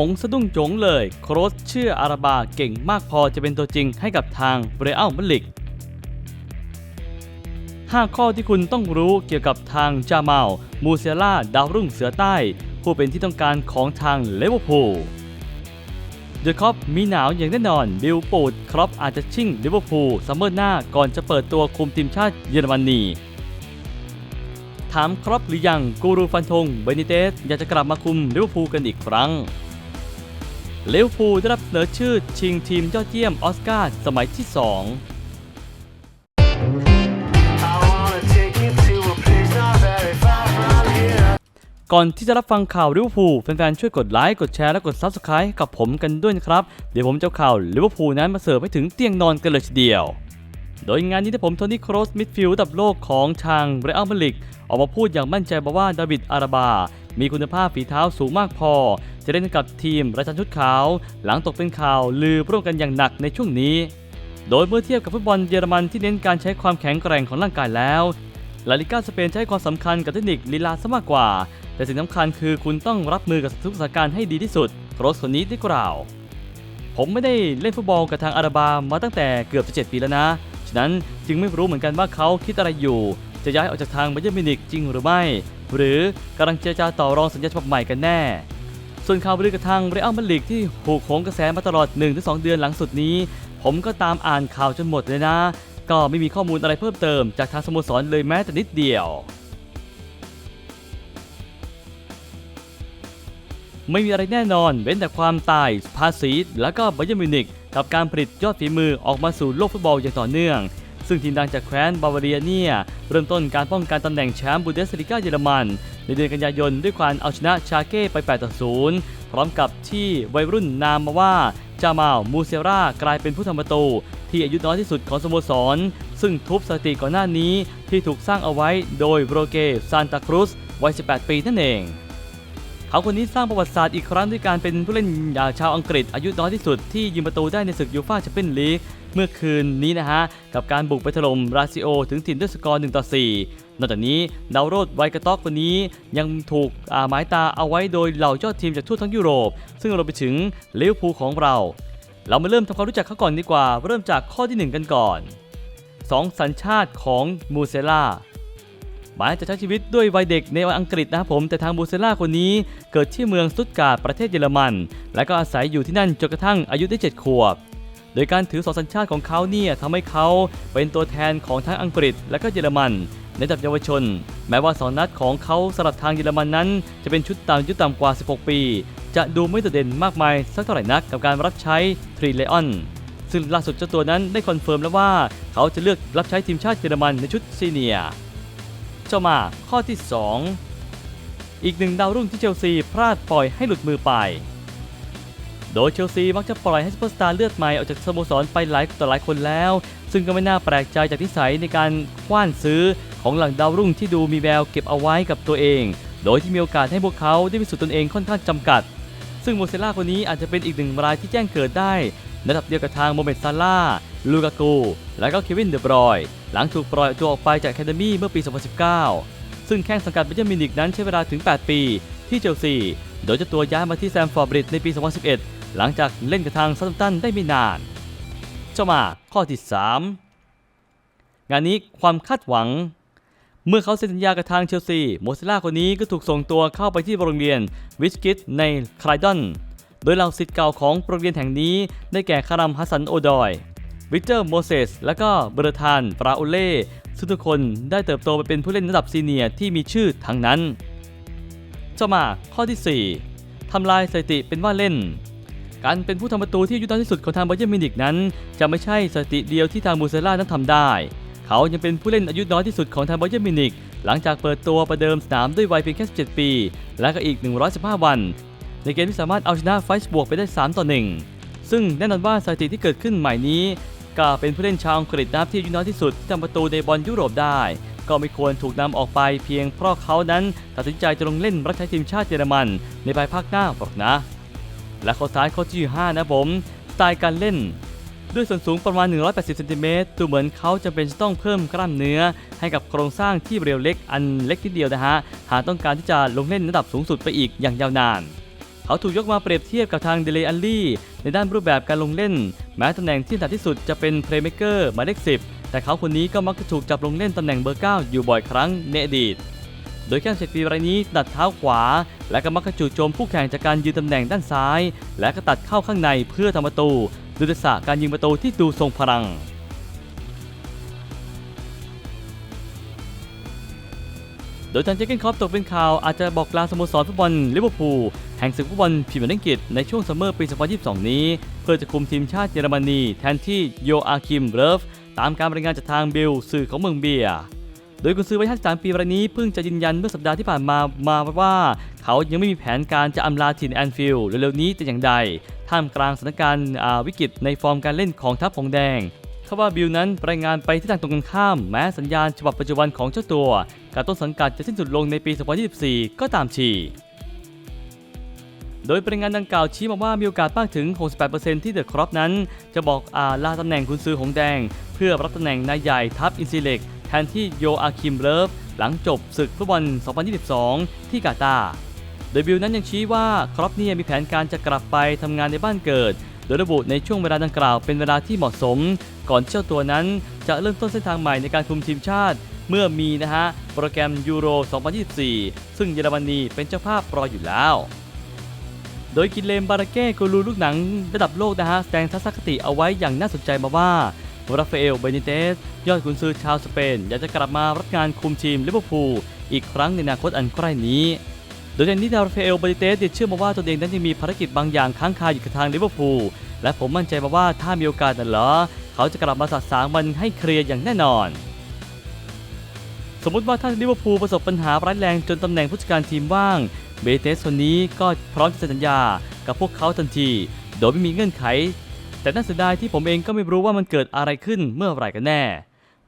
ผมสะดุ้งโจงเลย โครสเชื่ออาราบาเก่งมากพอจะเป็นตัวจริงให้กับทางเบรอัลมาลิก5ข้อที่คุณต้องรู้เกี่ยวกับทางจามาลมูเซล่าดาวรุ่งเสือใต้ ผู้เป็นที่ต้องการของทางเลเวอร์พูลเดอะคอปมีหนาวอย่างแน่นอนบิลปูดครอปอาจจะชิ่งลิเวอร์พูลซัมเมอร์หน้าก่อนจะเปิดตัวคุมทีมชาติเยอรมนีถามครอปหรือยังกูรูฟันธงเบนิเตสอยากจะกลับมาคุมลิเวอร์พูลกันอีกครั้ง ลิเวอร์พูลได้รับเสนอชื่อชิงทีมยอดเยี่ยมออสการ์สมัยที่ 2ก่อนที่จะรับฟังข่าวลิเวอร์พูลแฟนๆ ช่วยกดไลค์ กดแชร์ และกด Subscribe กับผมกันด้วยนะครับ เดี๋ยวผมจะเอาข่าวลิเวอร์พูลนั้นมาเสิร์ฟให้ถึงเตียงนอนกันเลยทีเดียว โดยงานนี้ที่ผมโทนี่โครสมิดฟิลด์ดับโลกของทางเรอัลมาดริกออกมาพูดอย่างมั่นใจบอกว่าดาวิดอาราบา มีคุณภาพฝีเท้าสูงมากพอ จะเล่นกับทีมราชันชุดขาว หลังตกเป็นข่าวลือร่วมกันอย่างหนักในช่วงนี้ โดยเมื่อเทียบกับฟุตบอลเยอรมันที่เน้นการใช้ความแข็งแกร่งของร่างกายแล้วลาลิก้าสเปนให้ความสำคัญกับเทคนิคลีลาซะมากกว่า แต่สิ่งสำคัญคือคุณต้องรับมือกับทุกสถานการณ์ให้ดีที่สุดโรสคนนี้ได้กล่าว ผมไม่ได้เล่นฟุตบอลกับทางอาราบามาตั้งแต่เกือบจะ7ปีแล้วนะ ฉะนั้นจึงไม่รู้เหมือนกันว่าเขาคิดอะไรอยู่ จะย้ายออกจากทางบาเยอร์มินิกจริงหรือไม่ หรือกำลังเจรจาต่อรองสัญญาฉบับใหม่กันแน่ ส่วนข่าวลือกับทางเรอัลมาดริกที่ถูกโหงกระแสมาตลอด 1-2 เดือนหลังสุดนี้ ผมก็ตามอ่านข่าวจนหมดเลยนะ ก็ไม่มีข้อมูลอะไรเพิ่มเติมจากทางสโมสรเลยแม้แต่นิดเดียว ไม่มีอะไรแน่นอนเว้นแต่ความตายภาษี และก็บาเยร์มิวนิกกับการผลิตยอดฝีมือออกมาสู่โลกฟุตบอลอย่างต่อเนื่อง ซึ่งทีมดังจากแคว้นบาวาเรียเนี่ยเริ่มต้นการป้องกันตำแหน่งแชมป์บูเดสลิก้าเยอรมัน ในเดือนกันยายนด้วยการเอาชนะชาเก้ไป8ต่อ0พร้อมกับที่วัยรุ่นนามมาว่าจามาลมูเซรากลายเป็นผู้ทำประตู ที่อายุน้อยที่สุดของสโมสร ซึ่งทุบสถิติก่อนหน้านี้ที่ถูกสร้างเอาไว้โดยโรเกซานตาครุสวัย 18 ปีนั่นเอง เขาคนนี้สร้างประวัติศาสตร์อีกครั้งด้วยการเป็นผู้เล่นชาวอังกฤษ อายุน้อยที่สุดที่ยิงประตูได้ในศึกยูฟ่าแชมเปี้ยนลีกเมื่อคืนนี้นะฮะ กับการบุกไปถล่มราซิโอถึงถิ่นด้วยสกอร์1ต่อ4นอกจากนี้ดาวโรดไวกระต๊อกคนนี้ยังถูกอาหมายตาเอาไว้โดยเหล่ายอดทีมจากทั่วทั้งยุโรป ซึ่งเราไปถึงลิเวอร์พูลของเรา เรามาเริ่มทำความรู้จักเขาก่อนดีกว่า เริ่มจากข้อที่หนึ่งกันก่อนสองสัญชาติของมูเซล่า หมายจะใช้ชีวิตด้วยวัยเด็กในอังกฤษนะครับผมแต่ทางบูเซล่าคนนี้เกิดที่เมืองสตุตการ์ดประเทศเยอรมัน และก็อาศัยอยู่ที่นั่นจนกระทั่งอายุได้ 7 ขวบ โดยการถือสองสัญชาติของเขาเนี่ยทำให้เขาเป็นตัวแทนของทั้งอังกฤษและก็เยอรมันในระดับเยาวชน แม้ว่าสองนัดของเขาสำหรับทางเยอรมันนั้น จะเป็นชุดต่ำอายุต่ำกว่า 16 ปี จะดูไม่โดดเด่นมากมายสักเท่าไหร่นักกับการรับใช้ทรีเลออนซึ่งล่าสุดเจ้าตัวนั้นได้คอนเฟิร์มแล้วว่า เขาจะเลือกรับใช้ทีมชาติเยอรมันในชุดซีเนียร์ เจ้ามาข้อที่ 2 อีกหนึ่งดาวรุ่งที่เชลซีพลาดปล่อยให้หลุดมือไป โดยเชลซีมักจะปล่อยให้ซุปเปอร์สตาร์เลือดใหม่ออกจากสโมสรไปหลายต่อหลายคนแล้ว ซึ่งก็ไม่น่าแปลกใจจากนิสัยในการคว้านซื้อของหลังดาวรุ่งที่ดูมีแววเก็บเอาไว้กับตัวเอง โดยที่มีโอกาสให้พวกเขาได้พิสูจน์ตนเองค่อนข้างจำกัด ซึ่งโมเซล่าคนนี้อาจจะเป็นอีกหนึ่งรายที่แจ้งเกิดได้ในระดับเดียวกับทางโมเมดซาร่าลูกากู และก็เควินเดบรอย หลังถูกปล่อยตัวออกไปจากแคนามี่เมื่อปี 2019 ซึ่งแข้งสังกัดเบเยร์มินิกนั้นใช้เวลาถึง 8 ปีที่เชลซี โดยเจ้าตัวย้ายมาที่แซมฟอร์บริดในปี 2011 หลังจากเล่นกับทางซัตตัมตันได้ไม่นาน เจ้ามาข้อที่ 3 งานนี้ความคาดหวัง เมื่อเขาเซ็นสัญญากับทางเชลซีโมเซล่าคนนี้ก็ถูกส่งตัวเข้าไปที่โรงเรียนวิสกิตในคลายดอน โดยเหล่าศิษย์เก่าของโรงเรียนแห่งนี้ได้แก่คารัมฮัสซันโอดอย วิกเตอร์โมเสสและก็เบรทานฟราโอเล่ซึ่งทุกคนได้เติบโตไปเป็นผู้เล่นระดับซีเนียร์ที่มีชื่อทั้งนั้นเจ้ามาข้อที่ 4ทำลายสถิติเป็นว่าเล่น การเป็นผู้ทำประตูที่อายุน้อยที่สุดของทางบาเยร์มิวนิกนั้น จะไม่ใช่สถิติเดียวที่ทางมูเซล่านั้นทำได้ เขายังเป็นผู้เล่นอายุน้อยที่สุดของทางบาเยร์มิวนิกหลังจากเปิดตัวประเดิมสนามด้วยวัยเพียงแค่ 17 ปี และก็อีก 115 วัน ในเกมที่สามารถเอาชนะไฟส์บวกไปได้ 3 ต่อ 1 ซึ่งแน่นอนว่าสถิติที่เกิดขึ้นใหม่นี้ ก็เป็นผู้เล่นชาวอังกฤษนะครับที่อายุน้อยที่สุดที่ทำประตูในบอลยุโรปได้ ก็ไม่ควรถูกนำออกไปเพียงเพราะเขานั้นตัดสินใจจะลงเล่นรับใช้ทีมชาติเยอรมัน ในภายภาคหน้าหรอกนะ และข้อท้ายข้อที่ 5 นะผมสไตล์การเล่น ด้วยส่วนสูงประมาณ 180เซนติเมตรดูเหมือนเขาจะเป็นต้องเพิ่มกล้ามเนื้อ ให้กับโครงสร้างที่เรียวเล็กอันเล็กนิดเดียวนะฮะหากต้องการที่จะลงเล่นระดับสูงสุดไปอีกอย่างยาวนาน เขาถูกยกมาเปรียบเทียบกับทางเดเลอัลลี่ในด้านรูปแบบการลงเล่น แม้ตำแหน่งที่ถนัดที่สุดจะเป็นเพลย์เม k เกอร์หมายเลข10 แต่เขาคนนี้ก็มักจะถูกจับลงเล่นตำแหน่งเบอร์ 9 อยู่บ่อยครั้งในอดีต โดยแข้งเศรษฐีรายนี้ตัดเท้าขวา และก็มักจะจู่โจมคู่แข่งจากการยืนตำแหน่งด้านซ้าย และก็ตัดเข้าข้างในเพื่อทำประตูด้วยทักษะการยิงประตูที่ดูทรงพลังโดยทางเจเกนคอปตกเป็นข่าวอาจจะบอกลาสโมสรฟุตบอลลิเวอร์พูล แห่งศึกฟุตบอลพรีเมียร์ลีกอังกฤษในช่วงซัมเมอร์ปี 2022 นี้ เพื่อจะคุมทีมชาติเยอรมนีแทนที่โยอาคิมเรฟตามการรายงานจากทางบิลสื่อของเมืองเบียร์โดยกุนซือวัย53ปีรายนี้เพิ่งจะยืนยันเมื่อสัปดาห์ที่ผ่านมามาว่า เขายังไม่มีแผนการจะอำลาถิ่นแอนฟิลด์เร็วๆนี้แต่อย่างใด ท่ามกลางสถานการณ์วิกฤตในฟอร์มการเล่นของทัพของแดงเขาว่าบิลนั้นรายงานไปที่ทางตรงกันข้าม แม้สัญญาณฉบับปัจจุบันของเจ้าตัว การต้นสังกัดจะสิ้นสุดลงในปี 2024 ก็ตามที โดยรายงานดังกล่าวชี้มาว่ามีโอกาสมากถึง 68%ที่เดอะครอปนั้น จะบอกอาลาตำแหน่งคุณซื้อหงแดง เพื่อรับตำแหน่งนายใหญ่ทัพอินซิเล็กแทนที่โยอาคิมเลิฟหลังจบศึกฟุตบอล 2022 ที่กาตาร์โดยบิลนั้นยังชี้ว่าครอปเนี่ยมีแผนการจะกลับไปทำงานในบ้านเกิด โดยระบุในช่วงเวลาดังกล่าวเป็นเวลาที่เหมาะสม ก่อนที่เจ้าตัวนั้นจะเริ่มต้นเส้นทางใหม่ในการคุมทีมชาติ เมื่อมีนะฮะโปรแกรมยูโร 2024 ซึ่งเยอรมนีเป็นเจ้าภาพรออยู่แล้ว โดยกิเลมบาราเก้กูรูลูกหนังระดับโลกนะฮะแสดงทัศนคติเอาไว้อย่างน่าสนใจมาว่าราฟาเอล เบนิเตส ยอดกุนซือชาวสเปน อยากจะกลับมารับงานคุมทีมลิเวอร์พูลอีกครั้งในอนาคตอันใกล้นี้ โดยในนี้ราฟาเอล เบนิเตสเชื่อมาว่าตัวเองนั้นยังมีภารกิจบางอย่างค้างคาอยู่กับทางลิเวอร์พูล และผมมั่นใจมาว่าถ้ามีโอกาสนั่นเหรอ เขาจะกลับมาสัสางมันให้เคลียร์อย่างแน่นอน สมมติว่าถ้าลิเวอร์พูลประสบปัญหาร้ายแรงจนตำแหน่งผู้จัดการทีมว่าง เบเตสคนนี้ก็พร้อมจะเซ็นสัญญากับพวกเขาทันที โดยไม่มีเงื่อนไข แต่น่าเสียดายที่ผมเองก็ไม่รู้ว่ามันเกิดอะไรขึ้นเมื่อไหร่กันแน่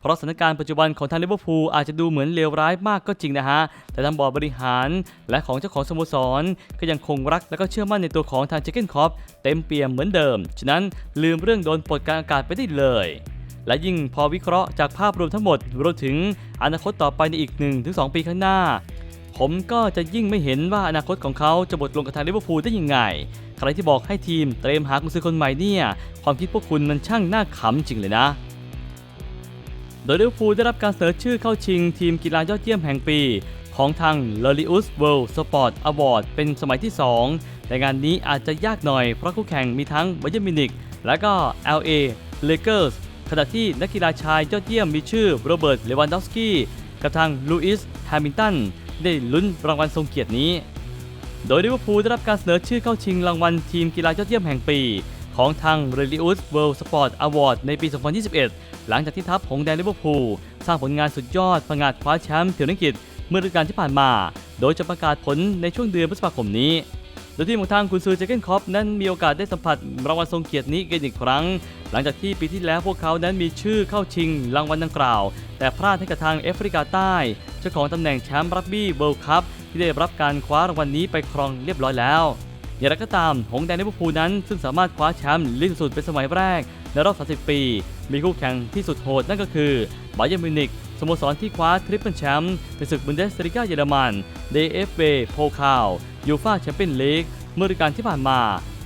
เพราะสถานการณ์ปัจจุบันของทางลิเวอร์พูลอาจจะดูเหมือนเลวร้ายมากก็จริงนะฮะ แต่ทางบอร์ดบริหารและของเจ้าของสโมสร ก็ยังคงรักและก็เชื่อมั่นในตัวของทางเจเกนคอปเต็มเปี่ยมเหมือนเดิม ฉะนั้นลืมเรื่องโดนปลดกลารอากาศไปได้เลยและยิ่งพอวิเคราะห์จากภาพรวมทั้งหมดรวมถึงอนาคตต่อไปในอีก 1-2 ปีข้างหน้า ผมก็จะยิ่งไม่เห็นว่าอนาคตของเขาจะบดลงกับทางลิเวอร์พูลได้ยังไง ใครที่บอกให้ทีมเตรียมหากุญซือคนใหม่เนี่ย ความคิดพวกคุณมันช่างน่าขำจริงเลยนะ โดยลิเวอร์พูลได้รับการเสนอชื่อเข้าชิงทีมกีฬายอดเยี่ยมแห่งปีของทาง l o r i u s World Sport Award เป็นสมัยที่ 2 แต่งานนี้อาจจะยากหน่อยเพราะคู่แข่งมีทั้งไบเย r n มินิกและก็ LA Lakers ขณะที่นักกีฬาชายยอดเยี่ยมมีชื่อโรเบิร์ต เลวันดอฟสกี้กับทางลูอิส แฮมิลตัน ได้ลุ้นรางวัลทรงเกียรตินี้ โดยลิเวอร์พูลได้รับการเสนอชื่อเข้าชิงรางวัลทีมกีฬายอดเยี่ยมแห่งปี ของทาง r e l i u s World Sport Award ในปี 2021 หลังจากที่ทัพหงแดงลิเวอร์พูลสร้างผลงานสุดยอดผงาดคว้าแชมป์เมียร์ลีกอังกฤษเมื่อฤดูกาลที่ผ่านมา โดยจะประกาศผลในช่วงเดือนพฤษภาคมนี้ โดยทีมของทางกุนซือเจเกนคอปนั้นมีโอกาสได้สัมผัสรางวัลทรงเกียรตินี้กันอีกครั้ง หลังจากที่ปีที่แล้วพวกเขานั้นมีชื่อเข้าชิงรางวัลดังกล่าว แต่พลาดให้กับทางแอฟริกาใต้ เจ้าของตำแหน่งแชมป์รักบี้เวิลด์คัพที่ได้รับการคว้ารางวัลนี้ไปครองเรียบร้อยแล้วอย่างไรก็ตาม หงแดงลิเวอร์พูลนั้น ซึ่งสามารถคว้าแชมป์ลีกสุดเป็นสมัยแรก ในรอบ 30 ปี มีคู่แข่งที่สุดโหดนั่นก็คือไบเย r n มิวนิกสโมสรที่คว้าทริปเปิลแชมป์ในศึกบุนเดสลิก้าเยอรมัน DFB โพคาลยูฟาแชมเปี้ยนลีกเมื่อฤดูกาลที่ผ่านมา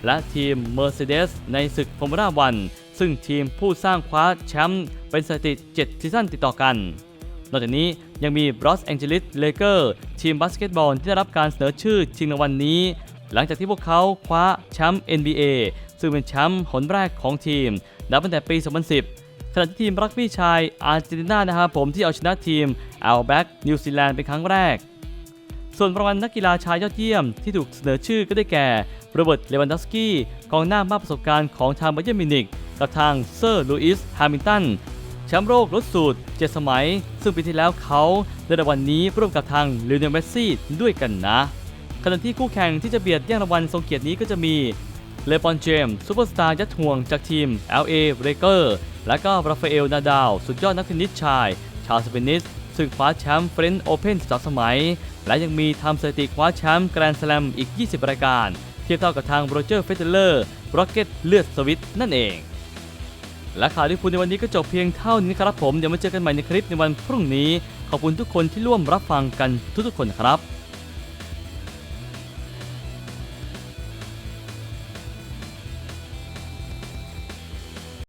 และทีม Mercedes ในศึกฟอร์มูล่าวัน ซึ่งทีมผู้สร้างคว้าแชมป์เป็นสถิติ 7 ซีซั่นติดต่อกัน นอกจากนี้ยังมีบรอสแองเจลิสเลเกอร์ทีมบาสเกตบอลที่ได้รับการเสนอชื่อชิงรางวัลนี้ หลังจากที่พวกเขาคว้าแชมป์ NBA ซึ่งเป็นแชมป์หนแรกของทีมนับตั้งแต่ปี 2010 ขณะที่ทีมรักบี้ชายอาร์เจนตินานะครับผมที่เอาชนะทีมอัลแบ็กนิวซีแลนด์เป็นครั้งแรก ส่วนรางวัลนักกีฬาชายยอดเยี่ยมที่ถูกเสนอชื่อก็ได้แก่โรเบิร์ต เลวันดอฟสกี้กองหน้ามากประสบการณ์ของทางไบเย r n มินิกกับทางเซอร์ลูอิสแฮมิลตันแชมป์โลกรถสูตร7สมัย ซึ่งปีที่แล้วเขาได้รางวัลนี้ร่วมกับทางลิเนลเมสซี่ด้วยกันนะขณะที่คู่แข่งที่จะเบียดแย่งรางวัลทรงเกียรตินี้ก็จะมีเลบอนเจมส์ซูเปอร์สตาร์ยัดห่วงจากทีม LA r a k e r และก็ราฟาเอลนาดาลสุดยอดนักเทนนิสชาย ชาวสเปนิสซึ่งคว้าแชมป์เฟรนช์โอเพน12สมัย และยังมีทำสถิติคว้าแชมป์แกรนด์สแลมอีก 20 รายการ เทียบเท่ากับทางโรเจอร์เฟเดเลอร์ร็อกเก็ตเลือดสวิตนั่นเอง และข่าวที่คุณในวันนี้ก็จบเพียงเท่านี้ครับผม เดี๋ยวมาเจอกันใหม่ในคลิปในวันพรุ่งนี้ ขอบคุณทุกคนที่ร่วมรับฟังกันทุกๆคนครับ